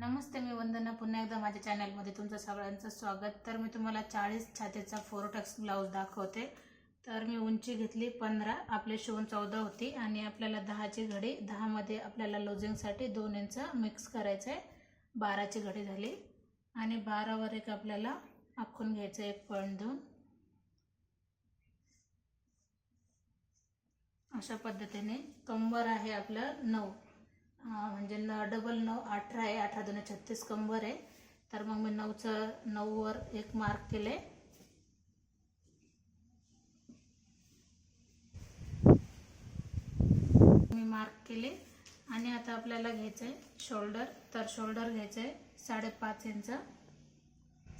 नमस्ते मी वंदना. पुन्हा एकदा माझ्या चॅनलमध्ये तुमचं सगळ्यांचं स्वागत. तर मी तुम्हाला चाळीस छातीचा फोरोटक्स ब्लाऊज दाखवते. तर मी उंची घेतली पंधरा आपले शिवून चौदा होती आणि आपल्याला दहाची घडी दहामध्ये आपल्याला लोजिंगसाठी दोन इंच मिक्स करायचं आहे बाराची घडी झाली आणि बारावर एक आपल्याला आखून घ्यायचं एक पॉईंट देऊन अशा पद्धतीने कंबर आहे आपलं नऊ. म्हणजे न डबल नऊ अठरा आहे अठरा दोन छत्तीस कंबर आहे. तर मग मी नऊचं नऊवर एक मार्क केले. मी मार्क केले. आणि आता आपल्याला घ्यायचं आहे शोल्डर तर शोल्डर घ्यायचं आहे साडेपाच इंच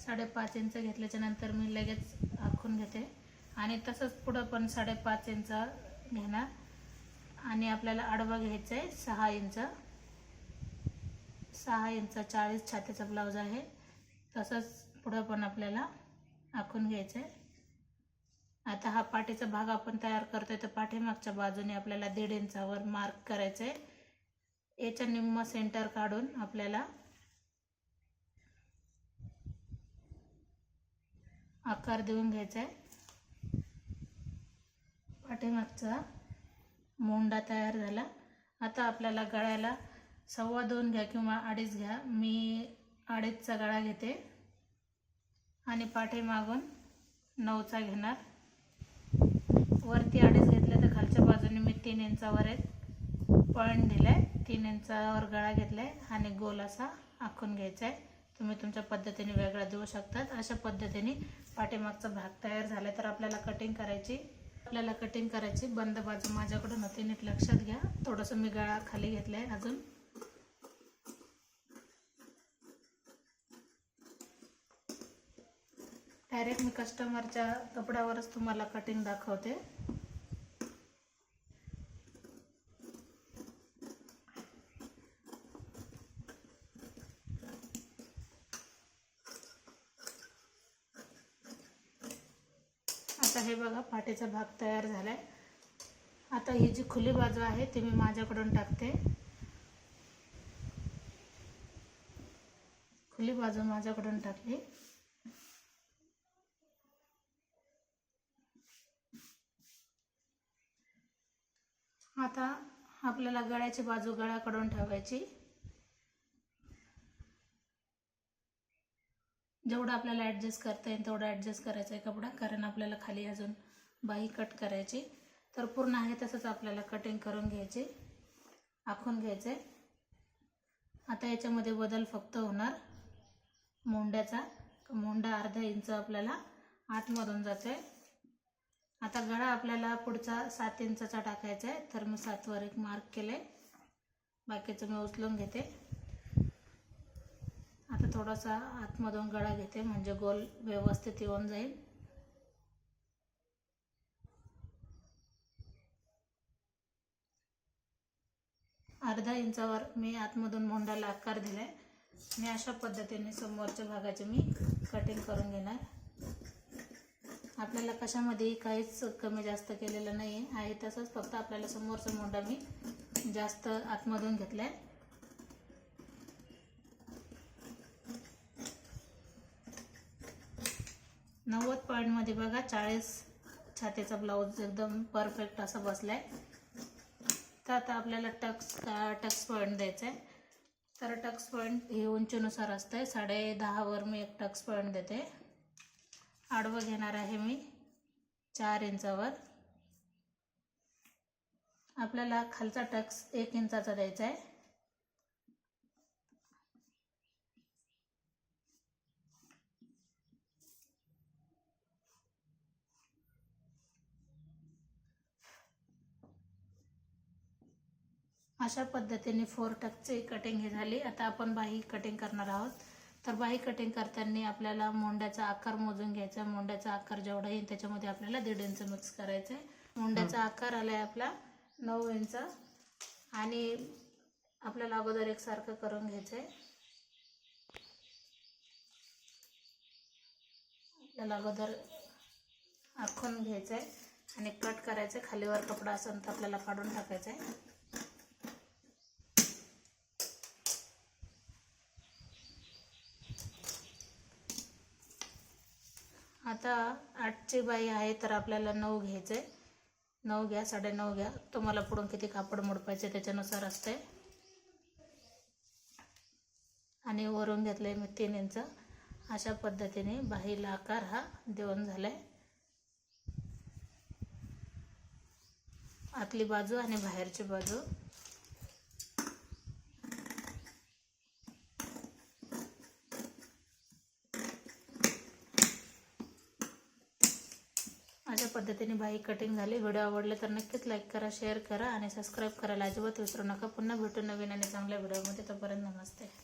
साडेपाच इंच घेतल्याच्या नंतर मी लगेच आखून घेते. आणि तसंच पुढं पण साडेपाच इंच घेणार. आणि आपल्याला आडवा घ्यायचं आहे. सहा इंच. सहा इंच चाळीस छातीचा ब्लाऊज आहे. तसंच पुढं पण आपल्याला आखून घ्यायचं आहे. आता हा पाठीचा भाग आपण तयार करतोय तर पाठीमागच्या बाजूने आपल्याला दीड इंचावर मार्क करायचं आहे. याच्या निम्म सेंटर काढून आपल्याला आकार देऊन घ्यायचा आहे. पाठीमागचा मोंडा तयार झाला. आता आपल्याला गळ्याला सव्वा दोन घ्या किंवा अडीच घ्या. मी अडीचचा गळा घेते आणि पाठीमागून नऊचा घेणार. वरती अडीच घेतले तर खालच्या बाजूने मी तीन इंचावर एक पॉईंट दिलाय. तीन इंचावर गळा घेतलाय आणि गोल असा आखून घ्यायचा आहे तुम्ही तुमच्या पद्धतीने वेगळा देऊ शकतात. अशा पद्धतीने पाठीमागचा भाग तयार झाला तर आपल्याला कटिंग करायची आपल्याला कटिंग करायची बंद बाजू माझ्याकडून होती नीट लक्षात घ्या. थोडंसं मी गळा खाली घेतलाय अजून. डायरेक्ट मी कस्टमरच्या कपड्यावरच तुम्हाला कटिंग दाखवते. आता हे बघा पाठीचा भाग तयार झालाय. आता ही जी खुली बाजू आहे ती मी माझ्याकडून टाकते. खुली बाजू माझ्याकडून टाकली. आता आपल्याला गळ्याची बाजू गळ्याकडून ठेवायची. जेवढं आपल्याला ॲडजस्ट करता येईल तेवढं ॲडजस्ट करायचं आहे कपडा. कारण आपल्याला खाली अजून बाही कट करायची. तर पूर्ण आहे तसंच आपल्याला कटिंग करून घ्यायची आखून घ्यायचे. आता याच्यामध्ये बदल फक्त होणार. मोंड्याचा मोंडा अर्धा इंच आपल्याला आतमधून जातोय. आता गळा आपल्याला पुढचा सात इंचाचा टाकायचा आहे. तर मी सातवर एक मार्क केले बाकीचं मी उचलून घेते. थोडासा आतमधून गळा घेते म्हणजे गोल व्यवस्थित येऊन जाईल. अर्धा इंचावर मी आतमधून मोंडाला आकार दिलाय. मी अशा पद्धतीने समोरच्या भागाचे मी कटिंग करून घेणार. आपल्याला कशामध्ये काहीच कमी जास्त केलेलं नाही आहे तसंच फक्त आपल्याला समोरचा मोंडा मी जास्त आतमधून घेतला आहे नव्वद पॉईंटमध्ये बघा चाळीस छातीचा ब्लाऊज एकदम परफेक्ट असा बसला आहे तर आता आपल्याला टक्स टक्स पॉईंट द्यायचा आहे तर टक्स पॉईंट हे उंचीनुसार असतं आहे साडे दहावर मी एक टक्स पॉईंट देते. आडवं घेणार आहे मी चार इंचावर. आपल्याला खालचा टक्स एक इंचाचा द्यायचा आहे अशा पद्धतीने फोर टक्सची कटिंग ही झाली. आता आपण बाही कटिंग करणार आहोत. तर बाही कटिंग करताना आपल्याला मोंड्याचा आकार मोजून घ्यायचा. मोंड्याचा आकार जेवढा येईल त्याच्यामध्ये आपल्याला दीड इंच मिक्स करायचं आहे मोंड्याचा आकार आला आहे आपला नऊ इंच. आणि आपल्याला अगोदर एकसारखं करून घ्यायचं आहे आपल्याला अगोदर आखून घ्यायचं आहे आणि कट करायचं आहे खालीवर कपडा असेल तर आपल्याला काढून टाकायचा आहे आता आठची बाई आहे तर आपल्याला नऊ घ्यायचं. आहे नऊ घ्या साडेनऊ घ्या. तुम्हाला पुढून किती कापड मोडपायचे त्याच्यानुसार असते. आणि वरून घेतलं मी तीन इंच. अशा पद्धतीने बाहीला आकार हा देऊन झालाय. आतली बाजू आणि बाहेरची बाजू. अशा पद्धतीने बाई कटिंग झाली. व्हिडिओ आवडले तर नक्कीच लाईक करा शेअर करा आणि सबस्क्राईब करायला अजिबात विसरू नका. पुन्हा भेटू नवीन आणि चांगल्या व्हिडिओमध्ये. तोपर्यंत नमस्ते.